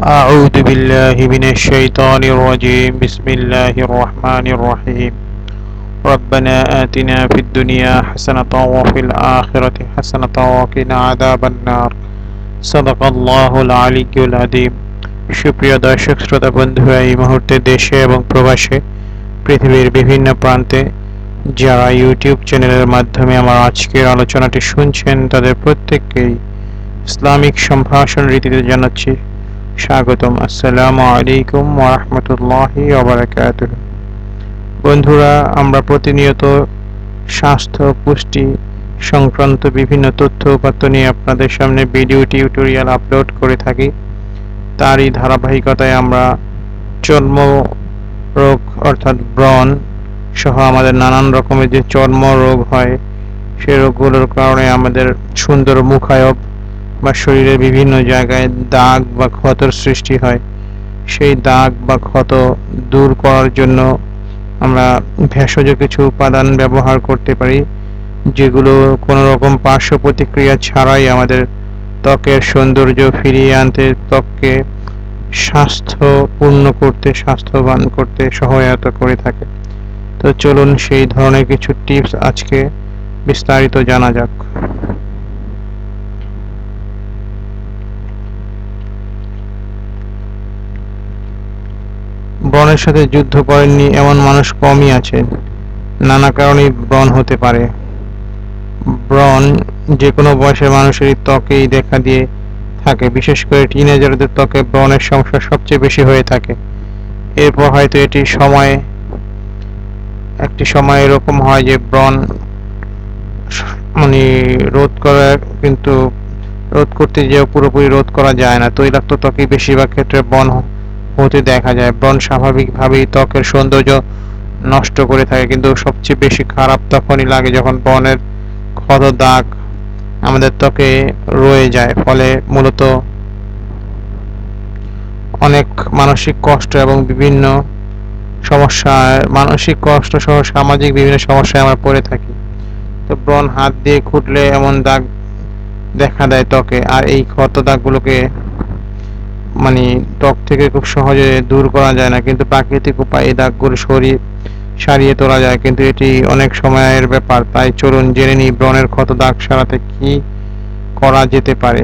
أعوذ بالله من الشيطان الرجيم بسم الله الرحمن الرحيم ربنا آتنا في الدنيا حسنة وفي الآخرة حسنة وقنا عذاب النار صدق الله العلي العظيم সুপ্রিয় দর্শক শ্রোতা বন্ধুরা এই মুহূর্তে দেশে এবং প্রবাসে পৃথিবীর বিভিন্ন প্রান্তে যারা ইউটিউব চ্যানেলের মাধ্যমে আমার আজকের আলোচনাটি শুনছেন তাদের প্রত্যেককেই ইসলামিক সম্ভাষণ রীতিতে জানাচ্ছি স্বাগতম। আসসালামু আলাইকুম ওরহমতুল্লাহি ওবরাকাত বন্ধুরা, আমরা প্রতিনিয়ত স্বাস্থ্য, পুষ্টি সংক্রান্ত বিভিন্ন তথ্য উপাত্ত নিয়ে আপনাদের সামনে ভিডিও টিউটোরিয়াল আপলোড করে থাকি। তারই ধারাবাহিকতায় আমরা চর্ম রোগ অর্থাৎ ব্রণ সহ আমাদের নানান রকমের যে চর্ম রোগ হয়, সে রোগগুলোর কারণে আমাদের সুন্দর মুখায়ব বা শরীরের বিভিন্ন জায়গায় দাগ বা ক্ষতর সৃষ্টি হয়। সেই দাগ বা ক্ষত দূর করার জন্য আমরা ভেষজ কিছু উপাদান ব্যবহার করতে পারি, যেগুলো কোনো রকম পার্শ্ব প্রতিক্রিয়া ছাড়াই আমাদের ত্বকের সৌন্দর্য ফিরিয়ে আনতে, ত্বককে স্বাস্থ্যপূর্ণ করতে, স্বাস্থ্যবান করতে সহায়তা করে থাকে। তো চলুন সেই ধরনের কিছু টিপস আজকে বিস্তারিত জানা যাক। ব্রণের সাথে যুদ্ধ করেননি এমন মানুষ কমই আছে। নানা কারণেই ব্রণ হতে পারে। ব্রণ যে কোনো বয়সের মানুষেরই ত্বকেই দেখা দিয়ে থাকে। বিশেষ করে টিনেজারদের ত্বকে ব্রণের সমস্যা সবচেয়ে বেশি হয়ে থাকে। এরপর হয়তো এটি সময়ে, একটি সময় এরকম হয় যে ব্রণ মানে রোধ করা কিন্তু রোধ করতে যেও পুরোপুরি রোধ করা যায় না। তৈলাক্ত ত্বকে বেশিরভাগ ক্ষেত্রে ব্রণ হতে দেখা যায়। ব্রণ স্বাভাবিকভাবেই ত্বকের সৌন্দর্য নষ্ট করে থাকে, কিন্তু সবচেয়ে বেশি খারাপ তখনই লাগে যখন ব্রণের ক্ষত দাগ আমাদের ত্বকে রয়ে যায়। ফলে মূলত অনেক মানসিক কষ্ট এবং বিভিন্ন সমস্যা, মানসিক কষ্ট সহ সামাজিক বিভিন্ন সমস্যায় আমরা পড়ে থাকি। তো ব্রণ হাত দিয়ে খুঁটলে এমন দাগ দেখা দেয় ত্বকে, আর এই ক্ষত দাগগুলোকে মানে ত্বক থেকে খুব সহজে দূর করা যায় না, কিন্তু প্রাকৃতিক উপায়ে দাগগুলো সরিয়ে, সারিয়ে তোলা যায়, কিন্তু এটি অনেক সময়ের ব্যাপার। তাই চলুন জেনে নিই ব্রণের ক্ষত দাগ সারাতে কি করা যেতে পারে।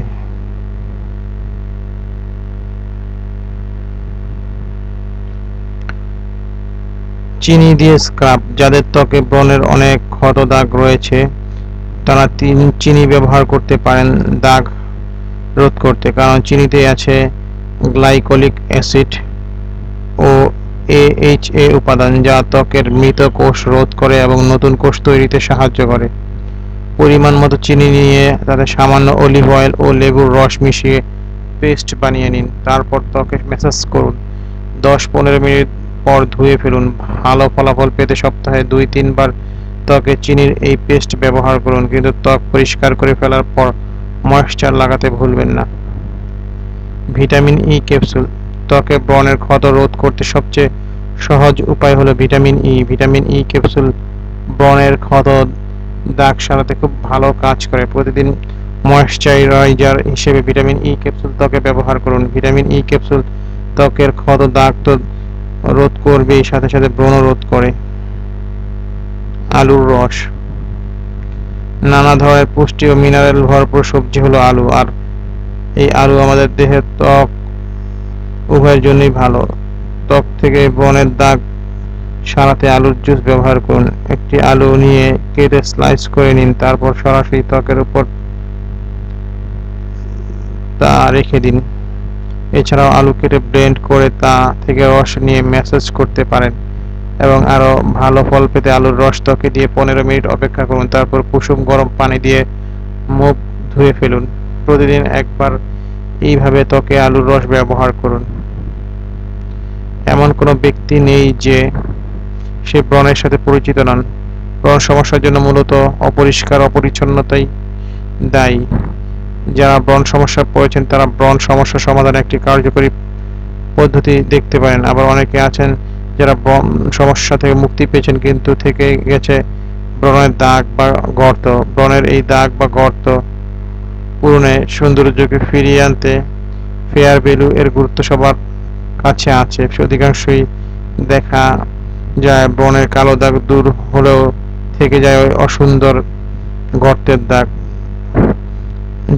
চিনি দিয়ে স্ক্রাব, যাদের ত্বকে ব্রণের অনেক ক্ষত দাগ রয়েছে, তারা চিনি ব্যবহার করতে পারেন দাগ রোধ করতে, কারণ চিনিতে আছে গ্লাইকোলিক অ্যাসিড ও এএইচএ উপাদান যা ত্বকের মৃত কোষ রোধ করে এবং নতুন কোষ তৈরিতে সাহায্য করে। পরিমাণ মতো চিনি নিয়ে তাতে সামান্য অলিভ অয়েল ও লেবুর রস মিশিয়ে পেস্ট বানিয়ে নিন। তারপর ত্বকে ম্যাসাজ করুন। দশ পনেরো মিনিট পর ধুয়ে ফেলুন। ভালো ফলাফল পেতে সপ্তাহে দুই, তিনবার ত্বকে চিনির এই পেস্ট ব্যবহার করুন। কিন্তু ত্বক পরিষ্কার করে ফেলার পর ময়েশ্চার লাগাতে ভুলবেন না। Vitamin E capsule. ত্বকে ব্রণের ক্ষত রোধ করতে সবচেয়ে সহজ উপায় হলো vitamin E vitamin E capsule ব্রণের ক্ষত দাগ সারাতে খুব ভালো কাজ করে। প্রতিদিন ময়েশ্চারাইজার হিসেবে ভিটামিন ই ক্যাপসুল ত্বকে ব্যবহার করুন। ভিটামিন ই ক্যাপসুল ত্বকের ক্ষত দাগ তো রোধ করবে, সাথে সাথে ব্রণ রোধ করে। আলুর রস। নানা ধরনের পুষ্টি ও মিনারেল ভরপুর সবজি হলো আলু। আর এই আলু আমাদের দেহের ত্বক উভয়ের জন্যই ভালো। ত্বক থেকে ব্রণের দাগ সারাতে আলুর জুস ব্যবহার করুন। একটি আলু নিয়ে কেটে স্লাইস করে নিন, তারপর সরাসরি ত্বকের উপর তা রেখে দিন। এছাড়াও আলু কেটে ব্লেন্ড করে তা থেকে রস নিয়ে ম্যাসেজ করতে পারেন এবং আরও ভালো ফল পেতে আলুর রস ত্বকে দিয়ে পনেরো মিনিট অপেক্ষা করুন, তারপর কুসুম গরম পানি দিয়ে মুখ ধুয়ে ফেলুন। প্রতিদিন একবার এইভাবে ত্বকে আলুর রস ব্যবহার করুন। এমন কোনো ব্যক্তি নেই যে সে ব্রণের সাথে পরিচিত নন। ব্রণ সমস্যার জন্য মূলত অপরিষ্কার, অপরিচ্ছন্নতাই দায়ী। যারা ব্রণ সমস্যা পড়েছেন, তারা ব্রণ সমস্যা সমাধানে একটি কার্যকরী পদ্ধতি দেখতে পারেন। আবার অনেকে আছেন যারা ব্রণ সমস্যা থেকে মুক্তি পেয়েছেন, কিন্তু থেকে গেছে ব্রণের দাগ বা গর্ত। ব্রণের এই দাগ বা গর্ত পূরণে সৌন্দর্যকে ফিরিয়ে আনতে ফেয়ার ভ্যালু এর গুরুত্ব সবার কাছে আছে। অধিকাংশই দেখা যায় বনের কালো দাগ দূর হলেও থেকে যায় ওই অসুন্দর গর্তের দাগ,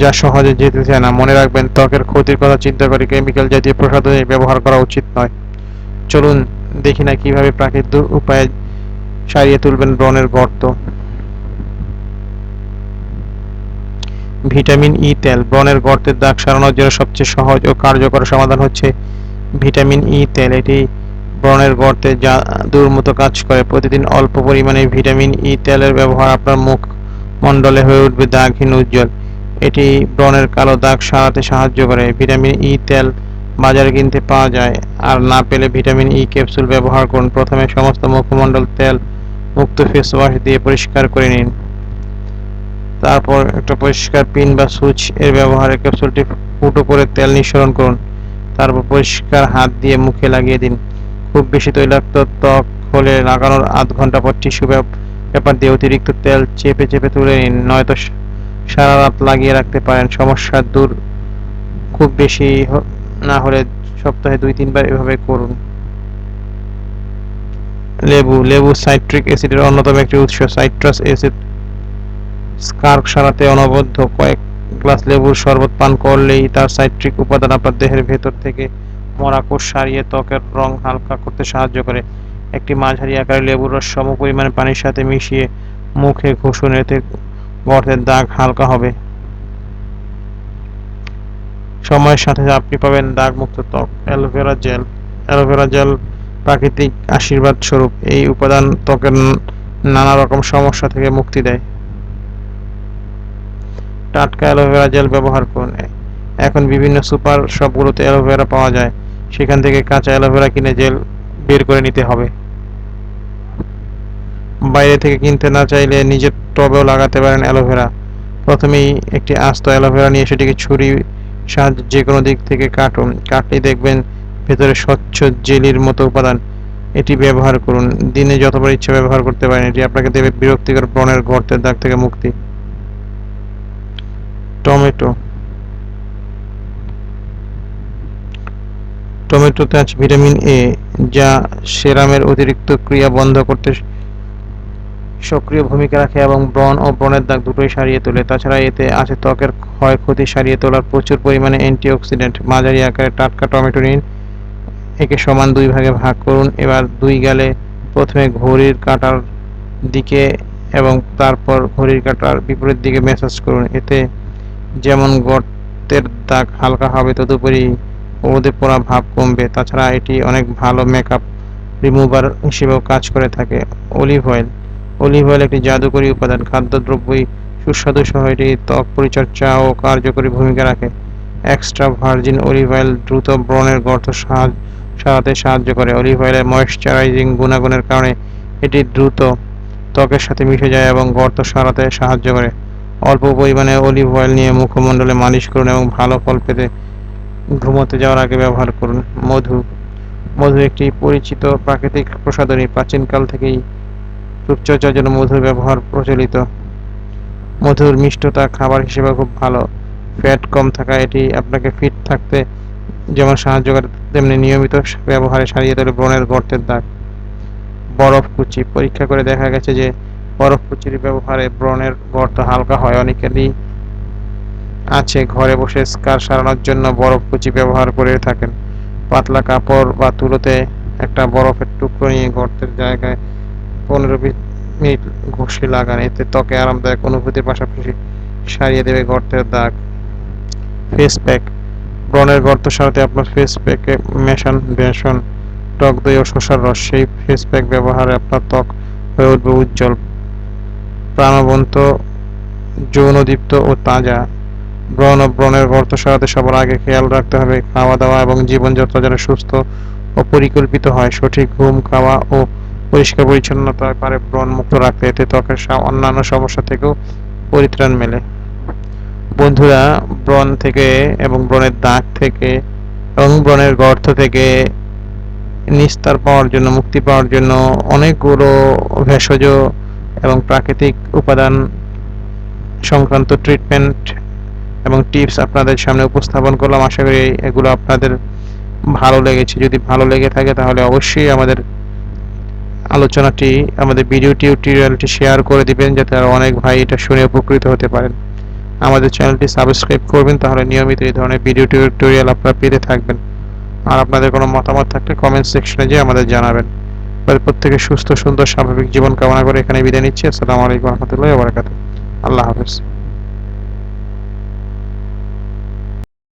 যা সহজে যেতে চায় না। মনে রাখবেন, ত্বকের ক্ষতির কথা চিন্তা করে কেমিক্যাল জাতীয় প্রসাধনী ব্যবহার করা উচিত নয়। চলুন দেখি না কীভাবে প্রাকৃতিক উপায়ে সারিয়ে তুলবেন ব্রণের গর্ত। ভিটামিন ই তেল। ব্রণের গর্তের দাগ সারানোর জন্য সবচেয়ে সহজ ও কার্যকর সমাধান হচ্ছে ভিটামিন ই তেল। এটি ব্রণের গর্তে জাদুর মতো কাজ করে। প্রতিদিন অল্প পরিমাণে ভিটামিন ই তেলের ব্যবহার আপনার মুখ মণ্ডলে হয়ে উঠবে দাগহীন উজ্জ্বল। এটি ব্রণের কালো দাগ সারাতে সাহায্য করে। ভিটামিন ই তেল বাজারে কিনতে পাওয়া যায়। আর না পেলে ভিটামিন ই ক্যাপসুল ব্যবহার করুন। প্রথমে সমস্ত মুখমণ্ডল তেল মুক্ত ফেস ওয়াশ দিয়ে পরিষ্কার করে নিন। তারপর একটা পরিষ্কার পিন বা সুইচ এর ব্যবহারে ক্যাপসুলটি ফুটো করে তেল নিঃসরণ করুন। তারপর পরিষ্কার হাত দিয়ে মুখে লাগিয়ে দিন। খুব বেশি তৈলাক্ত ত্বক হলে লাগানোর আধ ঘণ্টা পর টিস্যু পেপার দিয়ে অতিরিক্ত তেল চেপে চেপে তুলে নিন। নয়তো সারা রাত লাগিয়ে রাখতে পারেন। সমস্যা দূর। খুব বেশি না হলে সপ্তাহে দুই, তিনবার এভাবে করুন। লেবু। লেবু সাইট্রিক অ্যাসিডের অন্যতম একটি উৎস। সাইট্রাস অ্যাসিড স্কার্ক সারাতে অনবদ্য কয়েক গ্লাস লেবুর শরবত পান করলেই তার সাইট্রিক উপাদান আপনার দেহের ভেতর থেকে মরা কোষ সারিয়ে ত্বকের রং হালকা করতে সাহায্য করে। একটি মাঝারি আকারের লেবুর রস সম পরিমাণে পানির সাথে মিশিয়ে মুখে ঘষুন, এতে গর্তের দাগ হালকা হবে। সময়ের সাথে আপনি পাবেন দাগ মুক্ত ত্বক, অ্যালোভেরা জেল অ্যালোভেরা জেল প্রাকৃতিক আশীর্বাদ স্বরূপ। এই উপাদান ত্বকের নানা রকম সমস্যা থেকে মুক্তি দেয়। টাটকা অ্যালোভেরা জেল ব্যবহার করুন এখন বিভিন্ন সুপার শপগুলোতে অ্যালোভেরা পাওয়া যায়। সেখান থেকে কাঁচা অ্যালোভেরা কিনে জেল বের করে নিতে হবে। বাইরে থেকে কিনতে না চাইলে নিজের টবেও লাগাতে পারেন অ্যালোভেরা। প্রথমেই একটি আস্ত অ্যালোভেরা নিয়ে সেটিকে ছুরি সাহায্যে যে কোনো দিক থেকে কাটুন। কাটলেই দেখবেন ভেতরে স্বচ্ছ জেলির মতো উপাদান। এটি ব্যবহার করুন। দিনে যতবার ইচ্ছা ব্যবহার করতে পারেন, এটি আপনাকে দেবে বিরক্তিকর ব্রণের গর্তের দাগ থেকে মুক্তি। টমেটো। টমেটোতে আছে ভিটামিন এ, যা সেরামের অতিরিক্ত ক্রিয়া বন্ধ করতে সক্রিয় ভূমিকা রাখে এবং ব্রণ ও ব্রণের দাগ দুটোই সারিয়ে তোলে। তাছাড়া এতে আছে ত্বকের ক্ষয়ক্ষতি সারিয়ে তোলার প্রচুর পরিমাণে অ্যান্টিঅক্সিডেন্ট। মাঝারি আকারে টাটকা টমেটো নিন। একে সমান দুই ভাগে ভাগ করুন। এবার দুই গালে প্রথমে ঘড়ির কাটার দিকে এবং তারপর ঘড়ির কাটার বিপরীত দিকে ম্যাসাজ করুন। এতে যেমন গর্তের দাগ হালকা হবে, তদুপরি রোদে পোড়া ভাব কমবে। তাছাড়া এটি অনেক ভালো মেকআপ রিমুভার হিসেবেও কাজ করে থাকে। Olive oil. অলিভ অয়েল একটি জাদুকরী উপাদান। খাদ্যদ্রব্যই সুস্বাদু সহ এটি ত্বক পরিচর্যা ও কার্যকরী ভূমিকা রাখে। এক্সট্রা ভার্জিন অলিভ অয়েল দ্রুত ব্রণের গর্ত সারাতে সাহায্য করে। অলিভ অয়েলের ময়েশ্চারাইজিং গুণাগুণের কারণে এটি দ্রুত ত্বকের সাথে মিশে যায় এবং গর্ত সারাতে সাহায্য করে। অল্প পরিমাণে অলিভ অয়েল নিয়ে মুখমণ্ডলে মালিশ করুন এবং ভালো ফল পেতে ঘুমোতে যাওয়ার আগে ব্যবহার করুন। মধু। মধু একটি পরিচিত প্রাকৃতিক প্রসাধনী। প্রাচীনকাল থেকেই রূপচর্চার জন্য মধুর ব্যবহার প্রচলিত। মধুর মিষ্টতা খাবার হিসেবে খুব ভালো। ফ্যাট কম থাকা, এটি আপনাকে ফিট থাকতে যেমন সাহায্য করে, তেমনি নিয়মিত ব্যবহারে সারিয়ে তোলে ব্রণের গর্তের দাগ। বরফ কুচি। পরীক্ষা করে দেখা গেছে যে বরফ কুচির ব্যবহারে, ব্রণের গর্ত হালকা হয়, অনেকেরই আছে ঘরে বসে স্কার সারানোর জন্য বরফ কুচি ব্যবহার করে থাকেন। পাতলা কাপড় বা তুলোতে একটা বরফের টুকরো নিয়ে গর্তের জায়গায় পনেরো মিনিট ঘষে লাগান। এতে ত্বকে আরামদায়ক অনুভূতির পাশাপাশি সারিয়ে দেবে গর্তের দাগ। Face pack. ব্রণের গর্ত সারাতে আপনার ফেস প্যাকে মেশান বেসন, টক দই ও শসার রস। সেই ফেস প্যাক ব্যবহারে আপনার ত্বক হয়ে উঠবে উজ্জ্বল। প্রাণবন্ত, যৌনদীপ্ত ও তাজা। ব্রণ ও ব্রণের গর্ত সারাতে সবার আগে খেয়াল রাখতে হবে খাওয়া দাওয়া এবং জীবনযাত্রা যেন সুস্থ ও পরিকল্পিত হয়। সঠিক ঘুম, খাওয়া ও পরিষ্কার পরিচ্ছন্নতা পারে ব্রণ মুক্ত রাখতে এতে ত্বকের অন্যান্য সমস্যা থেকেও পরিত্রাণ মেলে। বন্ধুরা, ব্রণ থেকে এবং ব্রণের দাগ থেকে এবং ব্রণের গর্ত থেকে নিস্তার পাওয়ার জন্য, মুক্তি পাওয়ার জন্য অনেকগুলো ভেষজ এবং প্রাকৃতিক উপাদান সংক্রান্ত ট্রিটমেন্ট এবং টিপস আপনাদের সামনে উপস্থাপন করলাম। আশা করি এগুলো আপনাদের ভালো লেগেছে। যদি ভালো লেগে থাকে তাহলে অবশ্যই আমাদের আলোচনাটি, আমাদের ভিডিও টিউটোরিয়ালটি শেয়ার করে দিবেন যাতে আরও অনেক ভাই এটা শুনে উপকৃত হতে পারেন। আমাদের চ্যানেলটি সাবস্ক্রাইব করবেন, তাহলে নিয়মিত এই ধরনের ভিডিও টিউটোরিয়াল আপনারা পেতে থাকবেন। আর আপনাদের কোনো মতামত থাকলে কমেন্ট সেকশনে যেয়ে আমাদের জানাবেন। প্রত্যেকে সুস্থ, সুন্দর, স্বাভাবিক জীবন কামনা করে এখানে বিদায় নিচ্ছি। আসসালামু আলাইকুম রহমতুল্লাহ আল্লাহ হাফেজ।